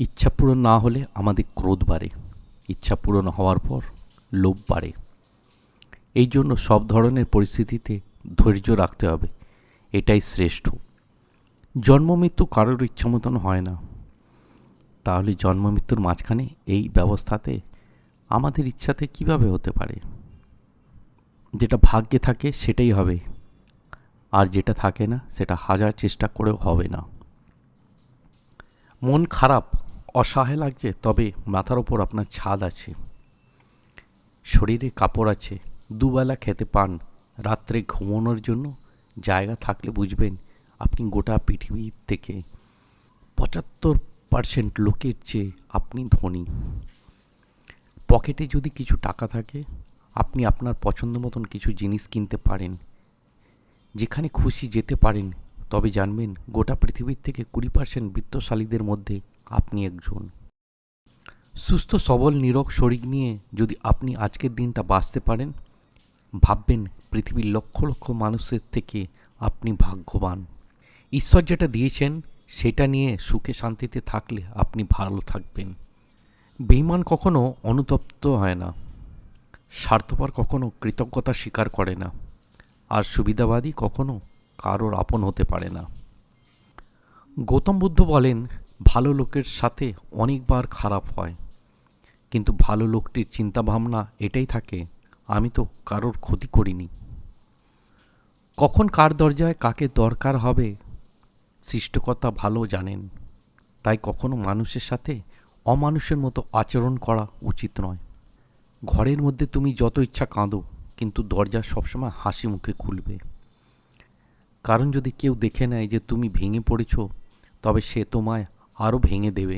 ইচ্ছা পূরণ না হলে আমাদের ক্রোধ বাড়ে, ইচ্ছা পূরণ হওয়ার পর লোভ বাড়ে। এই জন্য সব ধরনের পরিস্থিতিতে ধৈর্য রাখতে হবে, এটাই শ্রেষ্ঠ। জন্ম মৃত্যু কারোর ইচ্ছা মতন হয় না। তাহলে জন্ম মৃত্যুর মাঝখানে এই ব্যবস্থাতে আমাদের ইচ্ছাতে কীভাবে হতে পারে? যেটা ভাগ্যে থাকে সেটাই হবে, আর যেটা থাকে না সেটা হাজার চেষ্টা করেও হবে না। মন খারাপ অসহায় লাগছে, তবে মাথার ওপর আপনার ছাদ আছে। শরীরে কাপড় আছে, দুবেলা খেতে পান, রাত্রে ঘুমানোর জন্য জায়গা থাকলে বুঝবেন আপনি গোটা পৃথিবীর থেকে পঁচাত্তর পার্সেন্ট লোকের চেয়ে আপনি ধনী। পকেটে যদি কিছু টাকা থাকে, আপনি আপনার পছন্দ মতন কিছু জিনিস কিনতে পারেন। যেখানে খুশি যেতে পারেন, তবে জানবেন গোটা পৃথিবীর থেকে কুড়ি পার্সেন্ট বিত্তশালীদের মধ্যে আপনি একজন। সুস্থ, সবল, নিরোগ শরীর নিয়ে যদি আপনি আজকের দিনটা বাঁচতে পারেন, ভাববেন পৃথিবীর লক্ষ লক্ষ মানুষের থেকে আপনি ভাগ্যবান। ঈশ্বর যেটা দিয়েছেন, সেটা নিয়ে সুখে শান্তিতে থাকলে আপনি ভালো থাকবেন। বেইমান কখনো অনুতপ্ত হয় না। স্বার্থপর কখনো কৃতজ্ঞতা স্বীকার করে না। আর সুবিধাবাদী কখনো কারোর আপন হতে পারে না। গৌতম বুদ্ধ বলেন ভালো লোকের সাথে অনেকবার খারাপ হয়। কিন্তু ভালো লোকটির চিন্তাভাবনা এটাই থাকে, আমি তো কারোর ক্ষতি করিনি। কখন কার দরজায় কাকে দরকার হবে, সৃষ্টকর্তা ভালো জানেন। তাই কখনো মানুষের সাথে অমানুষের মতো আচরণ করা উচিত নয়। ঘরের মধ্যে তুমি যত ইচ্ছা কাঁদো, কিন্তু দরজা সবসময় হাসি মুখে খুলবে। কারণ যদি কেউ দেখে নেয় যে তুমি ভেঙে পড়েছ, তবে সে তোমায় আরও ভেঙে দেবে